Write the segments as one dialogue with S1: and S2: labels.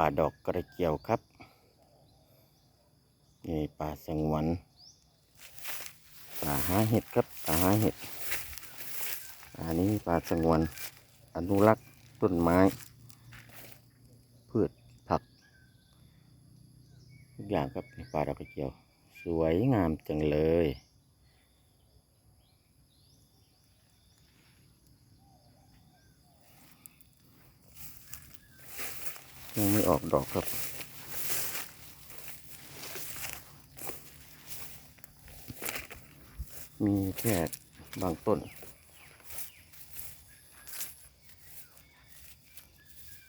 S1: ป่าดอกกระเจียวครับนี่ป่าสงวนป่าหาเห็ดครับป่าหาเห็ดอันนี้ป่าสงวนอนุรักษ์ต้นไม้ พืชผักทุกอย่างครับในป่าดอกกระเจียว สวยงามจังเลย ยังไม่ออกดอกครับ มีแค่บางต้น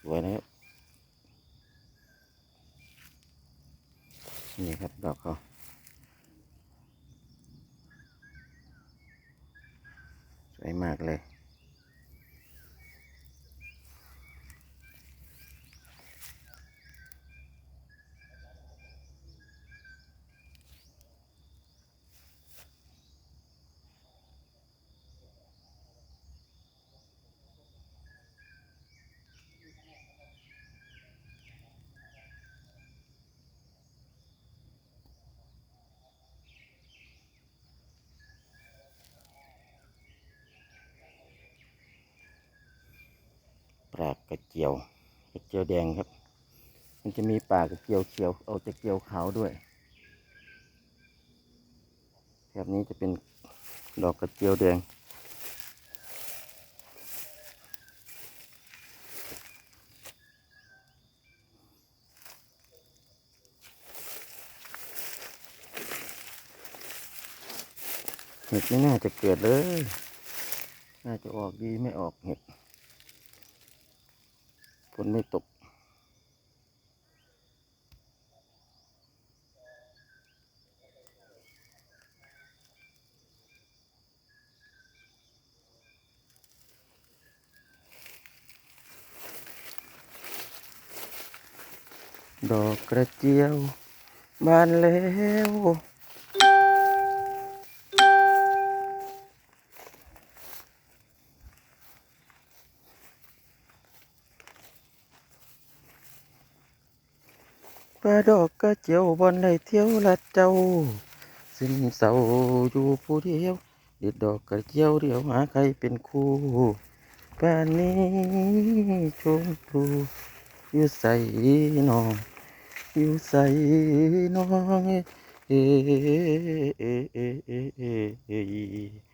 S1: สวยนะครับ นี่ครับดอกเขาสวยมากเลย ลากกระเจียวกระเจียวแดงครับ มันจะมีปลากระเจียวเขียวเอาจะเจียวขาวด้วยแบบนี้จะเป็นดอกกระเจียวแดง เห็ดไม่น่าจะเกิดเลย น่าจะออกดีไม่ออกเห็ด นไม่ตก ดอกกระเจียวบานแล้ว ปลาดอกกระเจียวบอนได้เที่ยวละเจ้าสิ้นเศร้าอยู่ผู้เดียวเด็ดดอกกระเจียวเดียวหาใครเป็นคู่ป่านนี้ชมพูอยู่ใส่น้อง อยู่ใส่น้องเอเอเอเอเอเอ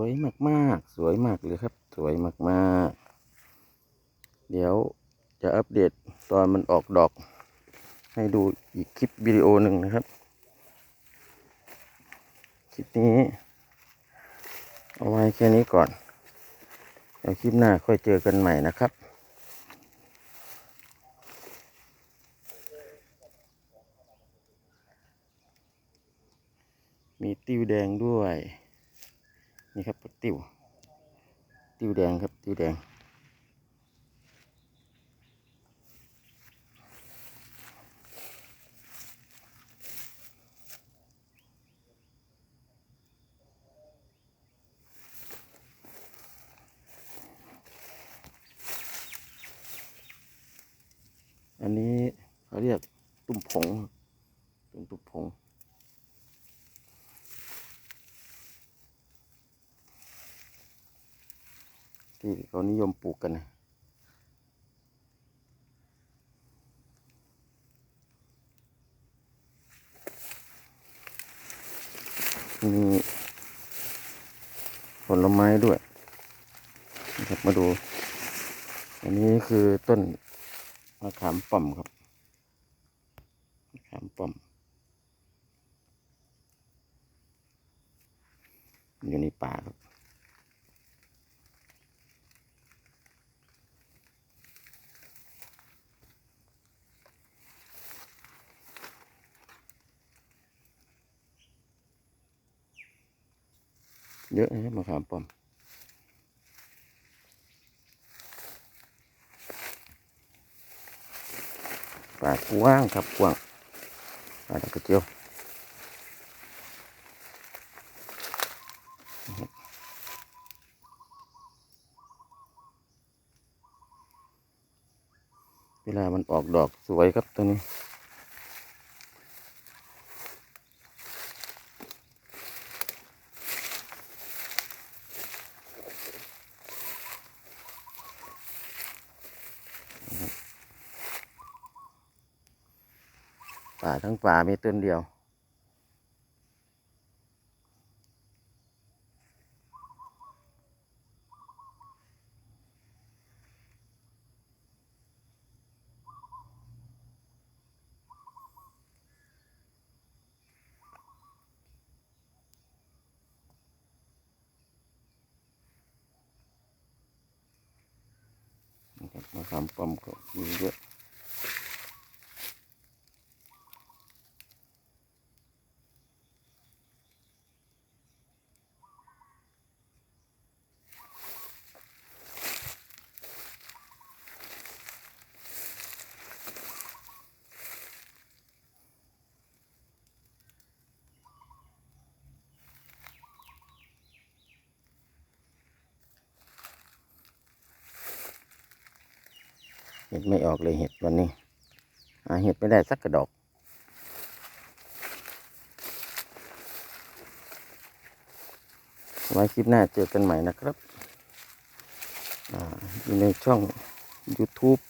S1: วยมากๆ สวยมากเลยครับ สวยมากๆ เดี๋ยวจะอัปเดตตอนมันออกดอก ให้ดูอีกคลิปวิดีโอหนึ่งนะครับ คลิปนี้ เอาไว้แค่นี้ก่อนเดี๋ยวคลิปหน้าค่อยเจอกันใหม่นะครับมีติ้วแดงด้วย นี่ครับติ้วติ้วแดงครับติ้วแดง อันนี้เขาเรียกตุ้มผงตุ้มตุ้มผง ที่เขานิยมปลูกกันนะมีผลไม้ด้วยนะครับมาดู อันนี้คือต้นมะขามป้อมครับมะขามป้อม อยู่ในป่าครับ เยอะนะมะขามป้อมป่ากว้างครับกว้างป่าดอกระเจียวเวลามันออกดอกสวยครับตัวนี้ ป่าทั้งป่ามีต้นเดียวนะครับมะขามป้อมก็มีเยอะ เห็ดไม่ออกเลยเห็ดวันนี้หาเห็ดไม่ได้สักกระดอกไว้คลิปหน้าเจอกันใหม่นะครับออยู่ในช่อง YouTube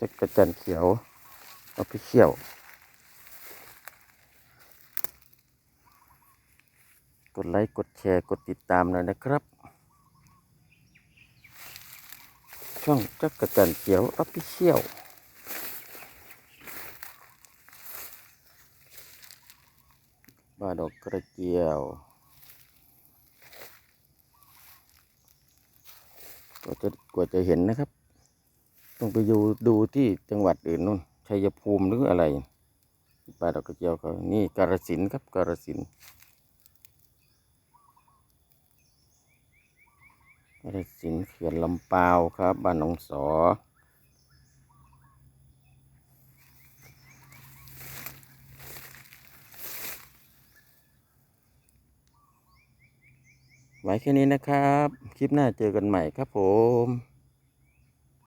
S1: จักรจันทร์เขียวออฟฟิเชียลกดไลค์ กดแชร์ กดติดตามหน่อยนะครับ ช่องจักรจันทร์เขียวออฟฟิเชียลบ้าดอกกระเจียวกว่าจะกว่าจะเห็นนะครับ ต้องไปดูดูที่จังหวัดอื่นนู่นชัยภูมิหรืออะไรป่าดอกกระเจียวเขานี่กาฬสินครับกาฬสิน วรสินเขื่อนลำปาวครับ บ้านหนองสอ ไว้แค่นี้นะครับ คลิปหน้าเจอกันใหม่ครับผม